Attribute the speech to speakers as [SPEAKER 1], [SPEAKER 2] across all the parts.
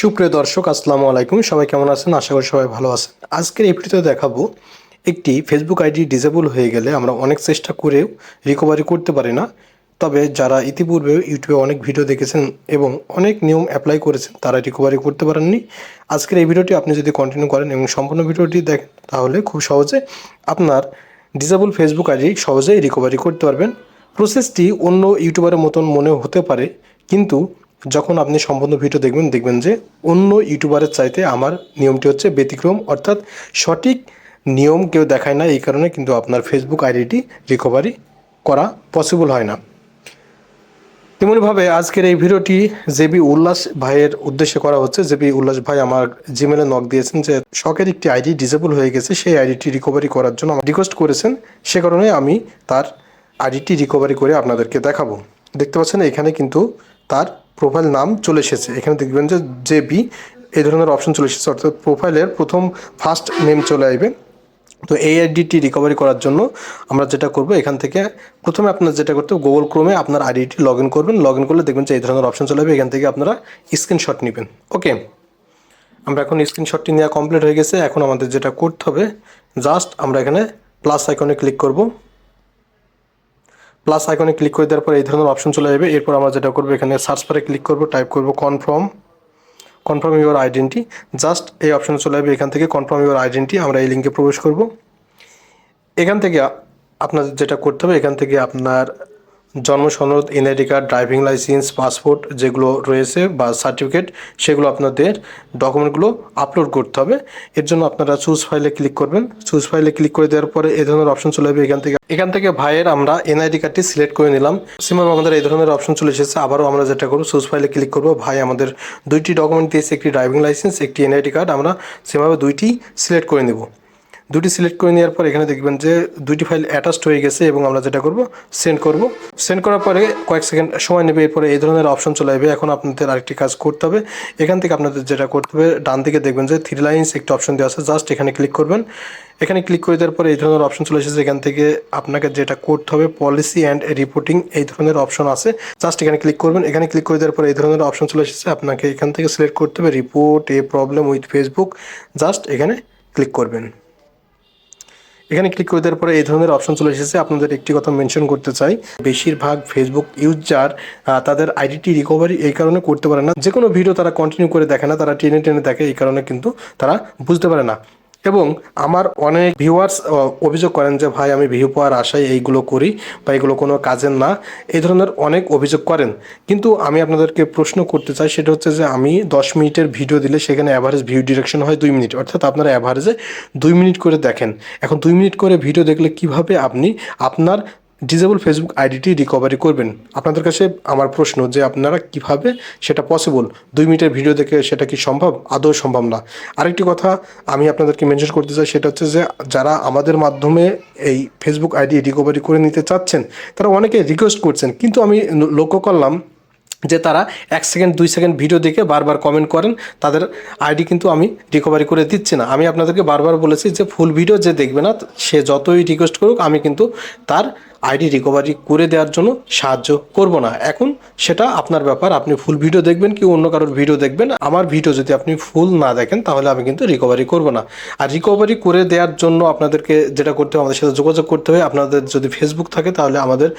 [SPEAKER 1] সুপ্রিয় দর্শক, আসসালামু আলাইকুম। সবাই কেমন আছেন? আশা করি সবাই ভালো আছেন। আজকের ভিডিওতে দেখাবো একটি ফেসবুক আইডি ডিসেবল হয়ে গেলে আমরা অনেক চেষ্টা করেও রিকভারি করতে পারি না। তবে যারা ইতিপূর্বে ইউটিউবে অনেক ভিডিও দেখেছেন এবং অনেক নিয়ম অ্যাপ্লাই করেছেন, তারা রিকভারি করতে পারেননি। আজকের এই ভিডিওটি আপনি যদি কন্টিনিউ করেন এবং সম্পূর্ণ ভিডিওটি দেখেন, তাহলে খুব সহজে আপনার ডিসেবল ফেসবুক আইডি সহজেই রিকভারি করতে পারবেন। প্রসেসটি অন্য ইউটিউবারের মতন মনে হতে পারে, কিন্তু যখন আপনি সম্পূর্ণ ভিডিও দেখবেন দেখবেন যে অন্য ইউটিউবারের চাইতে আমার নিয়মটি হচ্ছে ব্যতিক্রম, অর্থাৎ সঠিক নিয়ম কেউ দেখায় না, এই কারণে কিন্তু আপনার ফেসবুক আইডিটি রিকভারি করা পসিবল হয় না। তেমনিভাবে আজকের এই ভিডিওটি জেবি উল্লাস ভাইয়ের উদ্দেশ্যে করা হচ্ছে। জেবি উল্লাস ভাই আমার জিমেলে নক দিয়েছেন যে শখের একটি আইডি ডিসেবল হয়ে গেছে, সেই আইডিটি রিকভারি করার জন্য আমার রিকোয়েস্ট করেছেন। সে কারণে আমি তার আইডিটি রিকভারি করে আপনাদেরকে দেখাবো। দেখতে পাচ্ছেন এখানে কিন্তু তার প্রোফাইল নাম চলে এসেছে। এখানে দেখবেন যে জেবি এই ধরনের অপশন চলে এসেছে। অর্থাৎ প্রোফাইলের প্রথম ফার্স্ট নেম চলে আসবে। তো এই আইডিটি রিকভারি করার জন্য আমরা যেটা করব, এখান থেকে প্রথমে আপনার যেটা করতে গুগল ক্রোমে আপনার আইডিটি লগ ইন করবেন। লগ ইন করলে দেখবেন যে এই ধরনের অপশন চলে আসবে। এখান থেকে আপনারা স্ক্রিনশট নেবেন। ওকে আমরা এখন স্ক্রিনশটটি নেওয়া কমপ্লিট হয়ে গেছে। এখন আমাদের যেটা করতে হবে জাস্ট আমরা এখানে প্লাস আইকনে ক্লিক করব। প্লাস আইকনে ক্লিক করে দেওয়ার পর এই ধরনের অপশন চলে যাবে। এরপর আমরা যেটা করব, এখানে সার্চ বারে ক্লিক করব টাইপ করব confirm confirm your identity just এই অপশনে চলে যাবে, এখান থেকে কনফার্ম ইউর আইডেন্টি আমরা এই লিঙ্কে প্রবেশ করব। এখান থেকে আপনার যেটা করতে হবে, এখান থেকে আপনার জন্ম সনদ NID card, driving licence, passport যেগুলো রয়েছে বা সার্টিফিকেট, সেগুলো আপনাদের ডকুমেন্টগুলো আপলোড করতে হবে। এর জন্য আপনারা চুজ ফাইলে ক্লিক করবেন। চুজ ফাইলে ক্লিক করে দেওয়ার পরে এই ধরনের অপশন চলে যাবে এখান থেকে। এখান থেকে ভাইয়ের আমরা এনআইডি কার্ডটি সিলেক্ট করে নিলাম। সিমাম আমাদের এই ধরনের অপশন চলে এসেছে। আবারও আমরা যেটা করব চুজ ফাইলে ক্লিক করব। ভাই আমাদের দুইটি ডকুমেন্ট দিয়েছে, একটি ড্রাইভিং লাইসেন্স একটি এনআইডি কার্ড। আমরা সেভাবে দুইটি সিলেক্ট করে নেব। দুটি সিলেক্ট করে নেওয়ার পর এখানে দেখবেন যে দুইটি ফাইল অ্যাটাচড হয়ে গেছে এবং আমরা যেটা করব সেন্ড করব। সেন্ড করার পরে কয়েক সেকেন্ড সময় নেবে, এরপরে এই ধরনের অপশন চলে আসবে। এখন আপনাদের আরেকটি কাজ করতে হবে। এখান থেকে আপনাদের যেটা করতে হবে, ডান দিকে দেখবেন যে থ্রি লাইন্স একটি অপশন দেওয়া আছে। জাস্ট এখানে ক্লিক করবেন। এখানে ক্লিক করে দেওয়ার পরে এই ধরনের অপশন চলে এসেছে। এখান থেকে আপনাকে যেটা করতে হবে পলিসি অ্যান্ড রিপোর্টিং এই ধরনের অপশন আছে। জাস্ট এখানে ক্লিক করবেন। এখানে ক্লিক করে দেওয়ার পরে এই ধরনের অপশন চলে এসেছে। আপনাকে এখান থেকে সিলেক্ট করতে হবে report a problem with Facebook just এখানে ক্লিক করবেন। এখানে ক্লিক করে দেওয়ার পরে এই ধরনের অপশন চলে এসেছে। আপনাদের একটি কথা মেনশন করতে চাই। বেশিরভাগ ফেসবুক ইউজার তাদের আইডিটি রিকভারি এই কারণে করতে পারে না। যে কোনো ভিডিও তারা কন্টিনিউ করে দেখে না, তারা টেনে টেনে দেখে, এই কারণে কিন্তু তারা বুঝতে পারে না। এবং আমার অনেক ভিউয়ার্স অভিযোগ করেন যে, ভাই, আমি ভিউ পাওয়ার আশায় এইগুলো করি বা এগুলো কোনো কাজের না। এই ধরনের অনেক অভিযোগ করেন। কিন্তু আমি আপনাদেরকে প্রশ্ন করতে চাই, সেটা হচ্ছে যে, আমি দশ মিনিটের ভিডিও দিলে সেখানে অ্যাভারেজ ভিউ ডিরেকশন হয় দুই মিনিট অর্থাৎ আপনারা অ্যাভারেজে দুই মিনিট করে দেখেন। এখন দুই মিনিট করে ভিডিও দেখলে কীভাবে আপনি আপনার ডিজেবল ফেসবুক আইডিটি রিকভারি করবেন। আপনাদের কাছে আমার প্রশ্ন যে আপনারা কীভাবে সেটা পসিবল দুই মিনিটের ভিডিও দেখে সেটা কি সম্ভব? আদৌ সম্ভব না। আরেকটি কথা আমি আপনাদেরকে মেনশন করতে চাই, সেটা হচ্ছে যে যারা আমাদের মাধ্যমে এই ফেসবুক আইডি রিকভারি করে নিতে চাচ্ছেন, তারা অনেকে রিকোয়েস্ট করছেন, কিন্তু আমি লক্ষ্য করলাম যে তারা এক সেকেন্ড দুই সেকেন্ড ভিডিও দেখে বারবার কমেন্ট করেন, তাদের আইডি কিন্তু আমি রিকভারি করে দিচ্ছি না। আমি আপনাদেরকে বারবার বলেছি যে ফুল ভিডিও যে দেখবে না, সে যতই রিকোয়েস্ট করুক, আমি কিন্তু তার আইডি রিকভারি করে দেওয়ার জন্য সাহায্য করব না। এখন সেটা আপনার ব্যাপার, আপনি ফুল ভিডিও দেখবেন কি অন্য কারোর ভিডিও দেখবেন? আমার ভিডিও যদি আপনি ফুল না দেখেন, তাহলে আমি কিন্তু রিকভারি করব না। আর রিকভারি করে দেওয়ার জন্য আপনাদেরকে যেটা করতে হবে, আমাদের সাথে যোগাযোগ করতে হবে। আপনাদের যদি ফেসবুক থাকে, তাহলে আমাদের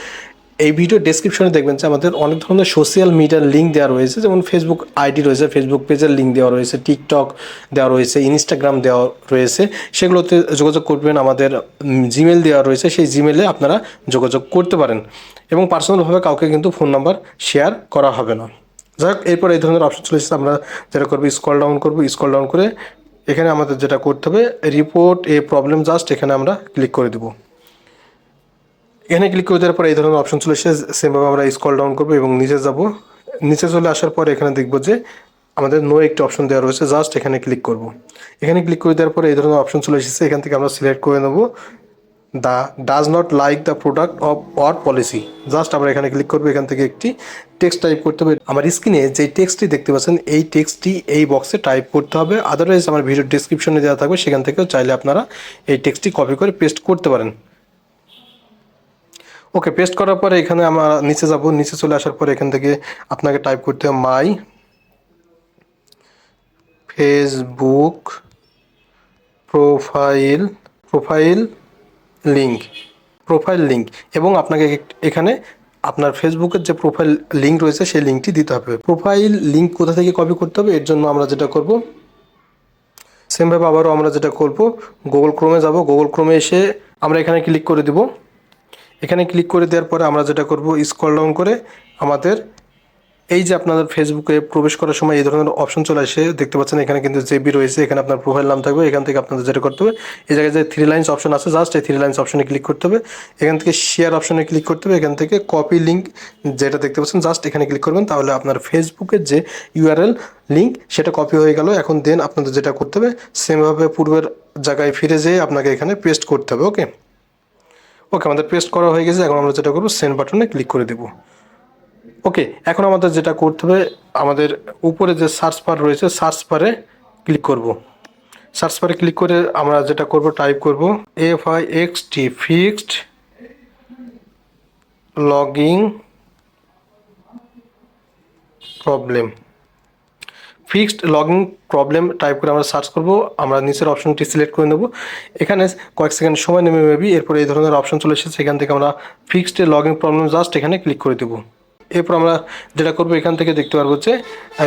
[SPEAKER 1] এই ভিডিও ডেসক্রিপশনে দেখবেন যে আমাদের অনেক ধরনের সোশ্যাল মিডিয়ার লিঙ্ক দেওয়া রয়েছে, যেমন ফেসবুক আইডি রয়েছে ফেসবুক পেজের লিঙ্ক দেওয়া রয়েছে টিকটক দেওয়া রয়েছে ইনস্টাগ্রাম দেওয়া রয়েছে, সেগুলোতে যোগাযোগ করবেন, আমাদের জিমেল দেওয়া রয়েছে, সেই জিমেলে আপনারা যোগাযোগ করতে পারেন। এবং পার্সোনালভাবে কাউকে কিন্তু ফোন নাম্বার শেয়ার করা হবে না। যাই হোক, এরপর এই ধরনের অপশন চলে এসেছে, আমরা যেটা করব স্কল ডাউন করব স্কল ডাউন করে এখানে আমাদের যেটা করতে হবে রিপোর্ট এ প্রবলেম জাস্ট এখানে আমরা ক্লিক করে দেবো। এখানে ক্লিক করে দেওয়ার পর এই ধরনের অপশন চলে এসে সেমভাবে আমরা স্কল ডাউন করব এবং নিচে যাব। নিচে চলে আসার পর এখানে দেখব যে আমাদের নো একটি অপশন দেওয়া রয়েছে জাস্ট এখানে ক্লিক করব। এখানে ক্লিক করে দেওয়ার পরে এই ধরনের অপশন চলে এসেছে, এখান থেকে আমরা সিলেক্ট করে নেব the does not like the product of or policy just আমরা এখানে ক্লিক করব, এখান থেকে একটি টেক্সট টাইপ করতে হবে। আমার স্ক্রিনে যে টেক্সটটি দেখতে পাচ্ছেন, এই টেক্সটটি এই বক্সে টাইপ করতে হবে। আদারওয়াইজ আমার ভিডিও ডিসক্রিপশনে দেওয়া থাকবে, সেখান থেকেও চাইলে আপনারা এই টেক্সটটি কপি করে পেস্ট করতে পারেন। ওকে পেস্ট করার পরে এখানে আমরা নিচে যাব। নিচে চলে আসার পরে এখান থেকে আপনাকে টাইপ করতে হবে my Facebook profile profile link profile link এবং আপনাকে এখানে আপনার ফেসবুকের যে প্রোফাইল লিঙ্ক রয়েছে সেই লিঙ্কটি দিতে হবে। প্রোফাইল লিঙ্ক কোথা থেকে কপি করতে হবে? এর জন্য আমরা যেটা করব সেমভাবে আবারও আমরা যেটা করব গুগল ক্রোমে যাব। গুগল ক্রোমে এসে আমরা এখানে ক্লিক করে দিব। এখানে ক্লিক করে দেওয়ার পরে আমরা যেটা করব স্ক্রল ডাউন করে আমাদের এই যে আপনাদের ফেসবুকে প্রবেশ করার সময় এই ধরনের অপশন চলে আসে। দেখতে পাচ্ছেন এখানে কিন্তু জেবি রয়েছে, এখানে আপনার প্রোফাইল নাম থাকবে, এখান থেকে আপনাদের যেটা করতে হবে, এই জায়গায় যে থ্রি লাইন্স অপশন আছে জাস্ট এই থ্রি লাইন্স অপশনে ক্লিক করতে হবে। এখান থেকে শেয়ার অপশনে ক্লিক করতে হবে, এখান থেকে কপি লিঙ্ক যেটা দেখতে পাচ্ছেন জাস্ট এখানে ক্লিক করবেন, তাহলে আপনার ফেসবুকের যে ইউআরএল লিঙ্ক সেটা কপি হয়ে গেল। এখন দেন আপনাদের যেটা করতে হবে সেমভাবে পূর্বের জায়গায় ফিরে যেয়ে আপনাকে এখানে পেস্ট করতে হবে ওকে ওকে, আমাদের পেস্ট করা হয়ে গেছে, এখন আমরা যেটা করব সেন্ড বাটনে ক্লিক করে দেবো। ওকে, এখন আমাদের যেটা করতে হবে, আমাদের উপরে যে সার্চ বার রয়েছে সার্চ বারে ক্লিক করব। সার্চ বারে ক্লিক করে আমরা যেটা করব টাইপ করব F I X T fixed logging problem fixed logging problem type করে আমরা সার্চ করব, আমরা নিচের অপশনটি সিলেক্ট করে নেব। এখানে কয়েক সেকেন্ড সময় নেমে মেবি এরপরে এই ধরনের অপশন চলে এসেছে এখান থেকে আমরা ফিক্সড লগিং প্রবলেম জাস্ট এখানে ক্লিক করে দেবো। এরপর আমরা যেটা করব, এখান থেকে দেখতে পারব যে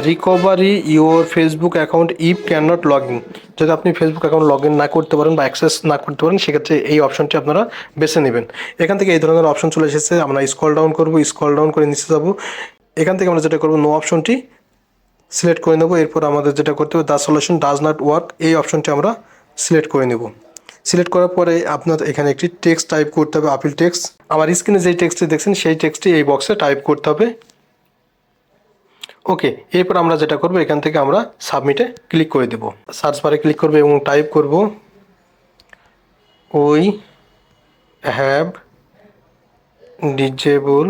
[SPEAKER 1] recovery your Facebook account if can not log in যদি আপনি ফেসবুক অ্যাকাউন্ট লগ ইন না করতে পারেন বা অ্যাক্সেস না করতে পারেন, সেক্ষেত্রে এই অপশনটি আপনারা বেছে নেবেন। এখান থেকে এই ধরনের অপশন চলে এসেছে, আমরা স্কল ডাউন করব স্কল ডাউন করে নিচে যাব। এখান থেকে আমরা যেটা করব নো অপশনটি সিলেক্ট করে নেব। এরপর আমাদের যেটা করতে হবে the solution does not work এই অপশনটি আমরা সিলেক্ট করে নেব। সিলেক্ট করার পরে আপনার এখানে একটি টেক্সট টাইপ করতে হবে আপিল টেক্সট আমার স্ক্রিনে যেই টেক্সটটি দেখছেন, সেই টেক্সটটি এই বক্সে টাইপ করতে হবে। ওকে এরপর আমরা যেটা করব, এখান থেকে আমরা সাবমিটে ক্লিক করে দেব। সার্চ বারে ক্লিক করব এবং টাইপ করব I have disable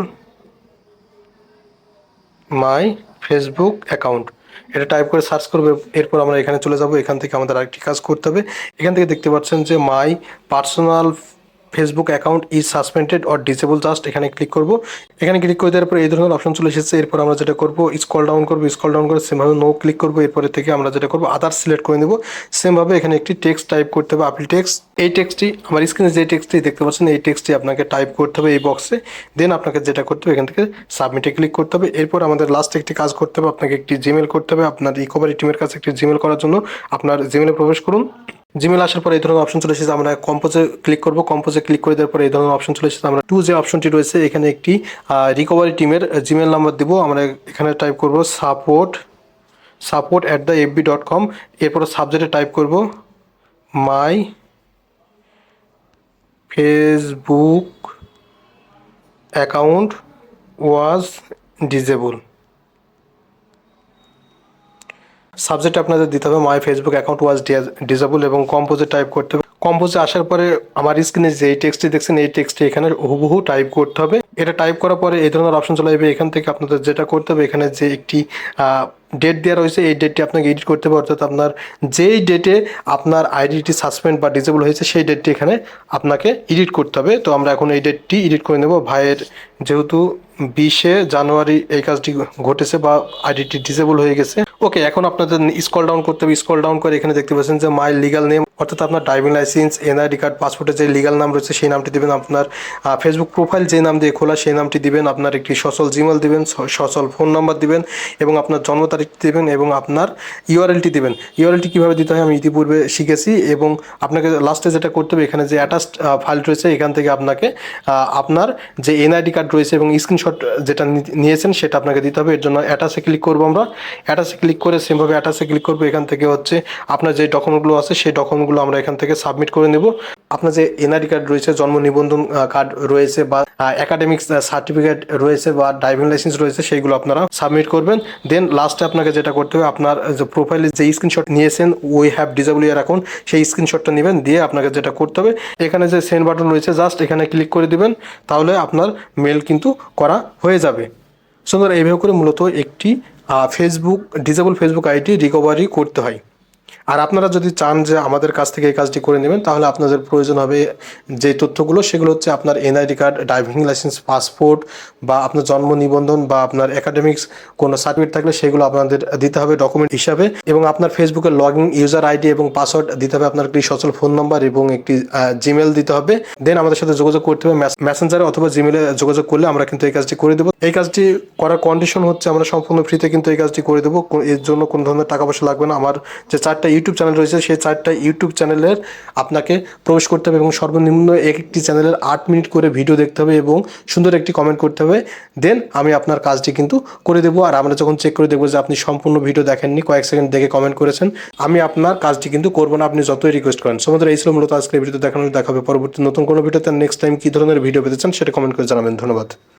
[SPEAKER 1] my Facebook account এটা টাইপ করে সার্চ করবে, এরপর আমরা এখানে চলে যাব, এখান থেকে আমাদের আরেকটি কাজ করতে হবে। এখান থেকে দেখতে পাচ্ছেন যে my personal Facebook account is suspended or disable just এখানে ক্লিক করব। এখানে ক্লিক করে দেওয়ার পর এই ধরনের অপশন চলে এসেছে। এরপর আমরা যেটা করব স্কল ডাউন করব। স্কল ডাউন করে সেমভাবে নো ক্লিক করব। এরপরে থেকে আমরা যেটা করব আদার সিলেক্ট করে নেব। সেমভাবে এখানে একটি টেক্সট টাইপ করতে হবে আপিল টেক্সট এই টেক্সটটি আমার স্ক্রিনে যে টেক্সটটি দেখতে পাচ্ছেন, এই টেক্সটটি আপনাকে টাইপ করতে হবে এই বক্সে দেন আপনাকে যেটা করতে হবে, এখান থেকে সাবমিটে ক্লিক করতে হবে। এরপর আমাদের লাস্ট একটি কাজ করতে হবে, আপনাকে একটি জিমেল করতে হবে। আপনার রিকভারি টিমের কাছে একটি জিমেল করার জন্য আপনার জিমেলে প্রবেশ করুন। জিমেল আসার পরে এই ধরনের অপশন চলে এসেছে। আমরা কম্পোজে ক্লিক করব। কম্পোজে ক্লিক করে দেওয়ার পরে এই ধরনের অপশন চলে এসেছে। আমরা টু যে অপশনটি রয়েছে, এখানে একটি রিকভারি টিমের জিমেল নাম্বার দিব। আমরা এখানে টাইপ করব support support at the FB dot com এরপরে সাবজেক্টে টাইপ করব my Facebook account was disable subject আপনাদের দিতে হবে my Facebook account was disable এবং কম্পোজে টাইপ করতে হবে। কম্পোজে আসার পরে আমার স্ক্রিনে যে এই টেক্সটটি দেখছেন, এই টেক্সটটি এখানে হুবহু টাইপ করতে হবে। এটা টাইপ করার পরে এই ধরনের অপশন চলে যাবে এখান থেকে আপনাদের যেটা করতে হবে, এখানে যে একটি ডেট দেওয়া রয়েছে, এই ডেটটি আপনাকে এডিট করতে হবে। অর্থাৎ আপনার যেই ডেটে আপনার আইডিটি সাসপেন্ড বা ডিসেবল হয়েছে, সেই ডেটটি এখানে আপনাকে এডিট করতে হবে। তো আমরা এখন এই ডেটটি এডিট করে নেব। ভাইয়ের যেহেতু বিশে জানুয়ারি এই কাজটি ঘটেছে বা আইডিটি ডিসেবল হয়ে গেছে। ওকে এখন আপনাদের স্কল ডাউন করতে হবে। স্কল ডাউন করে এখানে দেখতে পাচ্ছেন যে মাই লিগাল নেম অর্থাৎ আপনার ড্রাইভিং লাইসেন্স এনআইডি কার্ড পাসপোর্টের যে লিগাল নাম রয়েছে, সেই নামটি দেবেন আপনার ফেসবুক প্রোফাইল যে নাম দিয়ে খোলা, সেই নামটি দিবেন, আপনার একটি সচল জিমেল দিবেন সচল ফোন নাম্বার দিবেন এবং আপনার জন্ম তারিখ দিবেন এবং আপনার ইউআরএলটি দিবেন। ইউআরএলটি কীভাবে দিতে হয় আমি ইতিপূর্বে শিখেছি এবং আপনাকে লাস্টে যেটা করতে হবে, এখানে যে অ্যাটাচড ফাইল রয়েছে, এখান থেকে আপনাকে আপনার যে এনআইডি কার্ড রয়েছে এবং স্ক্রিনশট যেটা নিয়েছেন, সেটা আপনাকে দিতে হবে। এর জন্য অ্যাটাচে ক্লিক করব আমরা। অ্যাটাচে ক্লিক করে সেমভাবে অ্যাটাচে ক্লিক করব। এখান থেকে হচ্ছে আপনার যে ডকুমেন্টগুলো আছে, সেই ডকুমেন্টগুলো আমরা এখান থেকে সাবমিট করে নেব। আপনার যে এনআইডি কার্ড রয়েছে, জন্ম নিবন্ধন কার্ড রয়েছে বা একাডেমিক সার্টিফিকেট রয়েছে বা ড্রাইভিং লাইসেন্স রয়েছে, সেইগুলো আপনারা সাবমিট করবেন। দেন লাস্টে আপনাকে যেটা করতে হবে, আপনার যে প্রোফাইলে যে স্ক্রিনশট নিয়েছেন we have disable your account সেই স্ক্রিনশটটা নেবেন, দিয়ে আপনাকে যেটা করতে হবে, এখানে যে সেন্ড বাটন রয়েছে জাস্ট এখানে ক্লিক করে দিবেন, তাহলে আপনার মেল কিন্তু করা হয়ে যাবে। সুন্দর, এইভাবে করে মূলত একটি Facebook disable Facebook ID recovery করতে হয়। আর আপনারা যদি চান যে আমাদের কাছ থেকে এই কাজটি করে নেবেন, তাহলে আপনাদের প্রয়োজন হবে যে তথ্যগুলো, সেগুলো হচ্ছে আপনার NID card, driving licence, passport বা আপনার জন্ম নিবন্ধন বা আপনার একাডেমিক্স কোনো সার্টিফিকেট থাকলে সেগুলো আপনাদের দিতে হবে ডকুমেন্ট হিসাবে এবং আপনার ফেসবুকের লগ ইন ইউজার আইডি এবং পাসওয়ার্ড দিতে হবে আপনার একটি সচল ফোন নাম্বার এবং একটি জিমেল দিতে হবে। দেন আমাদের সাথে যোগাযোগ করতে হবে মেসেঞ্জারে অথবা জিমেলে যোগাযোগ করলে আমরা কিন্তু এই কাজটি করে দেবো। এই কাজটি করার কন্ডিশন হচ্ছে আমরা সম্পূর্ণ ফ্রিতে কিন্তু এই কাজটি করে দেবো। এর জন্য কোনো ধরনের টাকা পয়সা লাগবে না। আমার যে চারটা ইউটিউব চ্যানেল রয়েছে, সেই চারটা ইউটিউব চ্যানেলের আপনাকে প্রবেশ করতে হবে এবং সর্বনিম্ন এক একটি চ্যানেলের আট মিনিট করে ভিডিও দেখতে হবে এবং সুন্দর একটি কমেন্ট করতে হবে। দেন আমি আপনার কাজটি কিন্তু করে দেবো। আর আমরা যখন চেক করে দেখব যে আপনি সম্পূর্ণ ভিডিও দেখেননি, কয়েক সেকেন্ড দেখে কমেন্ট করেছেন, আমি আপনার কাজটি কিন্তু করব না, আপনি যতই রিকোয়েস্ট করেন। সমুদ্র এই ছিল মূলত আজকের ভিডিওতে দেখানো দেখাবে পরবর্তী নতুন কোনো ভিডিওতে নেক্সট টাইম কী ধরনের ভিডিও পেতে চান, সেটা কমেন্ট করে জানাবেন। ধন্যবাদ।